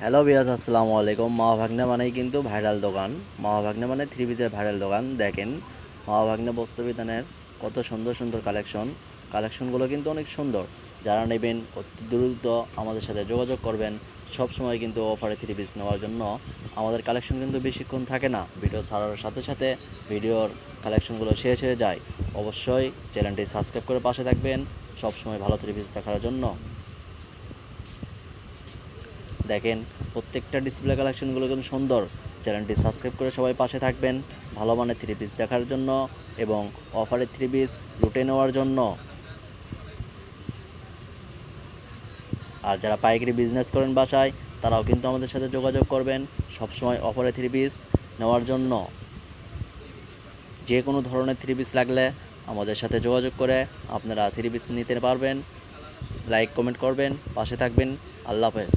Hello বিয়াস আসসালামু আলাইকুম। মা ভাগ্নে মানেই কিন্তু ভাইরাল দোকান। মা ভাগ্নে মানে থ্রি পিসের ভাইরাল দোকান। দেখেন মা ভাগ্নে বস্ত্র কত সুন্দর সুন্দর কালেকশন কালেকশনগুলো কিন্তু অনেক সুন্দর। যারা নেবেন, অতি দ্রুত আমাদের সাথে যোগাযোগ করবেন। সব সময় কিন্তু অফারে থ্রি পিস নেওয়ার জন্য আমাদের কালেকশন কিন্তু বেশিক্ষণ থাকে না। ভিডিও ছাড়ার সাথে সাথে ভিডিওর কালেকশনগুলো শেষ হয়ে যায়। অবশ্যই চ্যানেলটি সাবস্ক্রাইব করে পাশে থাকবেন। সব সময় ভালো থ্রি পিস দেখার জন্য। দেখেন, প্রত্যেকটা ডিসপ্লে কালেকশনগুলো কিন্তু সুন্দর। চ্যানেলটি সাবস্ক্রাইব করে সবাই পাশে থাকবেন, ভালো মানের থ্রি পিস দেখার জন্য এবং অফারের থ্রি পিস লুটে নেওয়ার জন্য। আর যারা পাইকারি বিজনেস করেন বাসায়, তারাও কিন্তু আমাদের সাথে যোগাযোগ করবেন সবসময় অফারে থ্রি পিস নেওয়ার জন্য। যে কোনো ধরনের থ্রি পিস লাগলে আমাদের সাথে যোগাযোগ করে আপনারা থ্রি পিস নিতে পারবেন। লাইক কমেন্ট করবেন, পাশে থাকবেন। আল্লাহ হাফেজ।